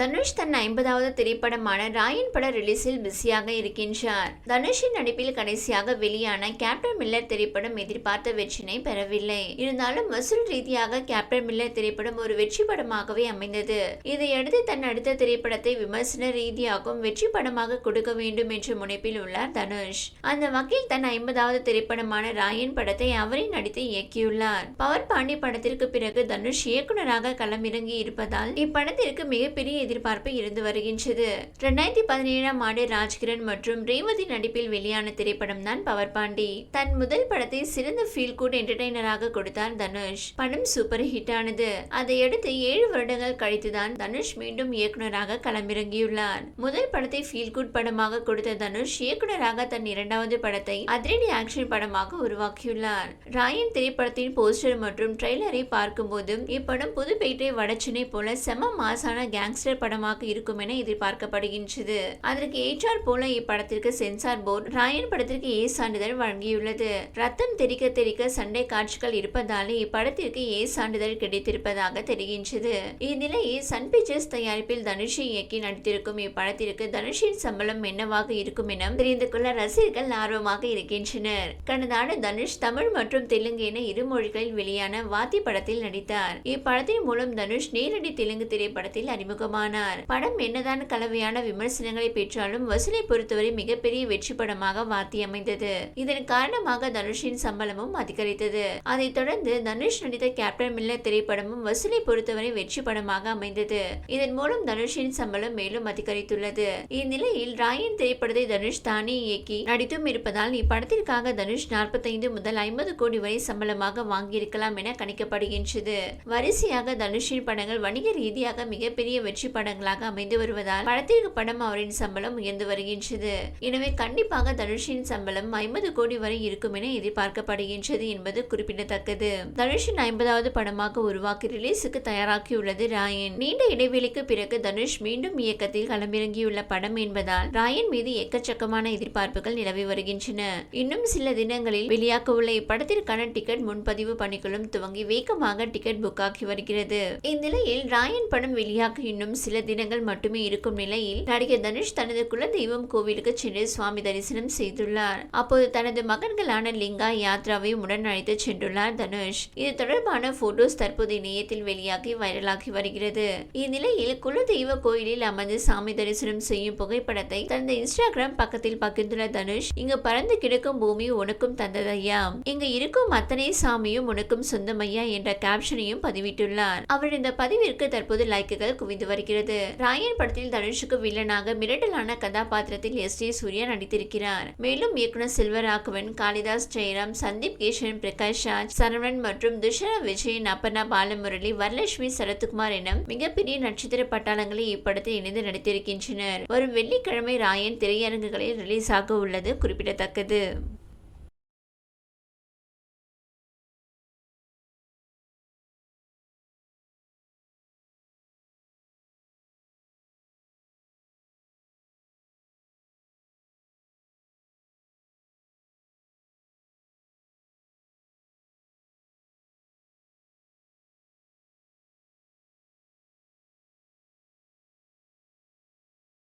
தனுஷ் தன் ஐம்பதாவது திரைப்படமான ராயன் பட ரிலீஸில் பிஸியாக இருக்கின்றார். தனுஷின் நடிப்பில் கடைசியாக வெளியான கேப்டன் மில்லர் திரைப்படம் எதிர்பார்த்த வெற்றினை பெறவில்லை. இருந்தாலும் வசூல் ரீதியாக கேப்டன் மில்லர் திரைப்படம் ஒரு வெற்றி படமாகவே அமைந்தது. இதையடுத்து தன் அடுத்த திரைப்படத்தை விமர்சன ரீதியாகவும் வெற்றி படமாக கொடுக்க வேண்டும் என்ற முனைப்பில் உள்ளார் தனுஷ். அந்த வகையில் தன் ஐம்பதாவது திரைப்படமான ராயன் படத்தை அவரே நடித்து இயக்கியுள்ளார். பவர் பாண்டி படத்திற்கு பிறகு தனுஷ் இயக்குனராக களமிறங்கி இருப்பதால் இப்படத்திற்கு மிகப்பெரிய எதிர்பார்ப்பு இருந்து வருகின்றது. ரெண்டாயிரத்தி பதினேழாம் ஆண்டு ராஜ்கிரண் மற்றும் ரேவதி நடிப்பில் வெளியான திரைப்படம் தான் பவர் பாண்டி. தன் முதல் படத்தை சிறந்த ஃபீல் குட் என்டர்டைனராக கொடுத்தார் தனுஷ். படம் சூப்பர் ஹிட் ஆனது. அதையடுத்து ஏழு வருடங்கள் கழித்துதான் தனுஷ் மீண்டும் இயக்குனராக களமிறங்கியுள்ளார். முதல் படத்தை ஃபீல் குட் படமாக கொடுத்த தனுஷ் இயக்குநராக தன் இரண்டாவது படத்தை அதிரடி ஆக்ஷன் படமாக உருவாக்கியுள்ளார். ராயன் திரைப்படத்தின் போஸ்டர் மற்றும் ட்ரெய்லரை பார்க்கும்போது இப்படம் புதுப்பேட்டை வடச்சென்னை போல செம மாசான கேங்ஸ்டர் படமாக இருக்கும் என எதிர்பார்க்கப்படுகின்றது. அதற்கு ஏற்றார் போல இப்படத்திற்கு சென்சார் போர்டு ராயன் படத்திற்கு ஏ. சான்றிதழ் வழங்கியுள்ளது. ரத்தம் தெரிக்க தெரிக்க சண்டை காட்சிகள் இருப்பதாலே இப்படத்திற்கு ஏ. சான்றிதழ் கிடைத்திருப்பதாக தெரிகின்றது. இந்நிலையில் சன் பிக்சர்ஸ் தயாரிப்பில் தனுஷை இயக்கி நடித்திருக்கும் இப்படத்திற்கு தனுஷின் சம்பளம் என்னவாக இருக்கும் என தெரிந்து கொள்ள ரசிகர்கள் ஆர்வமாக இருக்கின்றனர். கடந்த ஆண்டு தனுஷ் தமிழ் மற்றும் தெலுங்கு என இரு மொழிகளில் வெளியான வாத்தி படத்தில் நடித்தார். இப்படத்தின் மூலம் தனுஷ் நேரடி தெலுங்கு திரைப்படத்தில் அறிமுகமாக ஆனார். படம் என்னதான் கலவையான விமர்சனங்களை பெற்றாலும் வசூலை பொறுத்தவரை மிகப்பெரிய வெற்றி படமாக மாற்றி அமைந்தது. இதன் காரணமாக தனுஷின் சம்பளமும் அதிகரித்தது. அதைத் தொடர்ந்து தனுஷ் நடித்த கேப்டன் மில்லர் திரைப்படமும் வசூலை பொறுத்தவரை வெற்றி படமாக அமைந்தது. இதன் மூலம் தனுஷின் சம்பளம் மேலும் அதிகரித்துள்ளது. இந்நிலையில் ராயன் திரைப்படத்தை தனுஷ் தானே இயக்கி நடித்தும் இருப்பதால் இப்படத்திற்காக தனுஷ் நாற்பத்தைந்து முதல் ஐம்பது கோடி வரை சம்பளமாக வாங்கியிருக்கலாம் என கணிக்கப்படுகின்றது. வரிசையாக தனுஷின் படங்கள் வணிக ரீதியாக மிகப்பெரிய வெற்றி படங்களாக அமைந்து வருவதால் படத்திற்கு படம் அவரின் சம்பளம் உயர்ந்து வருகின்றது. எனவே கண்டிப்பாக தனுஷின் சம்பளம் ஐம்பது கோடி வரை இருக்கும் என எதிர்பார்க்கப்படுகின்றது என்பது குறிப்பிடத்தக்கது. தனுஷின் ஐம்பதாவது படமாக உருவாக்கி ரிலீஸுக்கு தயாராகியுள்ளது ராயன். நீண்ட இடைவெளிக்கு பிறகு தனுஷ் மீண்டும் இயக்கத்தில் களமிறங்கியுள்ள படம் என்பதால் ராயன் மீது எக்கச்சக்கமான எதிர்பார்ப்புகள் நிலவி வருகின்றன. இன்னும் சில தினங்களில் வெளியாக உள்ள இப்படத்திற்கான டிக்கெட் முன்பதிவு பணிகளும் துவங்கி வேகமாக டிக்கெட் புக் ஆகி வருகிறது. இந்நிலையில் ராயன் படம் வெளியாக இன்னும் சில தினங்கள் மட்டுமே இருக்கும் நிலையில் நடிகர் தனுஷ் தனது குலதெய்வம் கோவிலுக்கு சென்று சுவாமி தரிசனம் செய்துள்ளார். அப்போது தனது மகன்களான லிங்கா யாத்ராவையும் உடன் அழைத்து சென்றுள்ளார் தனுஷ். இது தொடர்பான போட்டோஸ் தற்போது இணையத்தில் வெளியாகி வைரலாகி வருகிறது. இந்நிலையில் குலதெய்வ கோயிலில் அமர்ந்து சாமி தரிசனம் செய்யும் புகைப்படத்தை தனது இன்ஸ்டாகிராம் பக்கத்தில் பகிர்ந்துள்ள தனுஷ் இங்கு பறந்து கிடக்கும் பூமி உனக்கும் தந்ததையா? இங்கு இருக்கும் அத்தனை சாமியும் உனக்கும் சொந்தமையா என்ற கேப்ஷனையும் பதிவிட்டுள்ளார். அவர் இந்த பதிவிற்கு தற்போது லைக்குகள் குவிந்து வருகிறது ராயன் படத்தில் தனுஷுக்கு வில்லனாக மிரட்டலான கதாபாத்திரத்தில் எஸ் ஜே சூர்யா நடித்திருக்கிறார். மேலும் இயக்குனர் செல்வராகவன் காளிதாஸ் ஜெயராம் சந்தீப் கேஷன் பிரகாஷ் ராஜ் சரவணன் மற்றும் துஷரா விஜயன் அப்பனா பாலமுரளி வரலட்சுமி சரத்குமார் என மிகப்பெரிய நட்சத்திர பட்டாளங்களை இப்படத்தில் இணைந்து நடித்திருக்கின்றனர். வரும் வெள்ளிக்கிழமை ராயன் திரையரங்குகளில் ரிலீஸ் ஆக உள்ளது குறிப்பிடத்தக்கது.